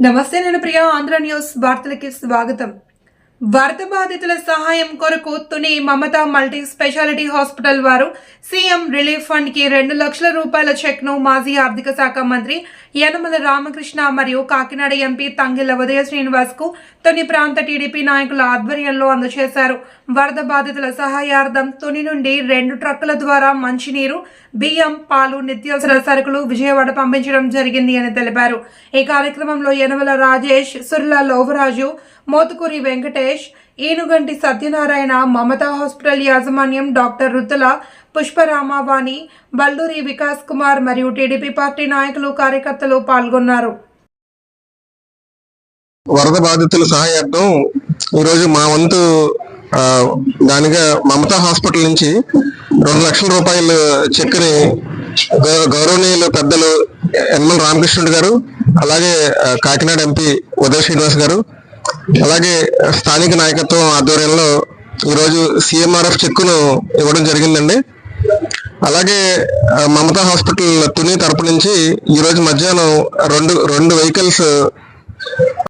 నమస్తే నేను ప్రియా ఆంధ్ర న్యూస్ వార్తలకి స్వాగతం. వరద బాధితుల సహాయం కొరకు Tuni Mamata multi speciality hospital వారు సీఎం రిలీఫ్ ఫండ్కి రెండు లక్షల రూపాయల చెక్ను మాజీ ఆర్థిక శాఖ మంత్రి యనమల రామకృష్ణ మరియు కాకినాడ ఎంపీ తంగిళ్ళ ఉదయ శ్రీనివాస్కు తుని ప్రాంత టీడీపీ నాయకుల ఆధ్వర్యంలో అందజేశారు. వరద బాధితుల సహాయార్థం తుని నుండి రెండు ట్రక్కుల ద్వారా మంచినీరు బియ్యం పాలు నిత్యావసర సరుకులు విజయవాడ పంపించడం జరిగింది అని తెలిపారు. ఈ కార్యక్రమంలో యనమల రాజేష్ సుర్ల లోవరాజు మోతుకూరి వెంకటేష్ ఈనుగంటి సత్యనారాయణ మమతా హాస్పిటల్ యాజమాన్యం డాక్టర్ రుతుల పుష్పరామావాణి బల్లూరి వికాస్ కుమార్ మరియు టీడీపీ పార్టీ నాయకులు కార్యకర్తలు పాల్గొన్నారు. వరద బాధితుల సహాయార్థం ఈరోజు మా వంతు దానిగా మమతా హాస్పిటల్ నుంచి రెండు లక్షల రూపాయలు చెక్ని గౌ- గౌరవనీయులు పెద్దలు ఎన్ఎల్ రామకృష్ణుడు గారు అలాగే కాకినాడ ఎంపీ ఉదయ శ్రీనివాస్ గారు అలాగే స్థానిక నాయకత్వం ఆధ్వర్యంలో ఈరోజు సిఎంఆర్ఎఫ్ చెక్కును ఇవ్వడం జరిగిందండి. అలాగే మమతా హాస్పిటల్ తుని తరపు నుంచి ఈరోజు మధ్యాహ్నం రెండు రెండు వెహికల్స్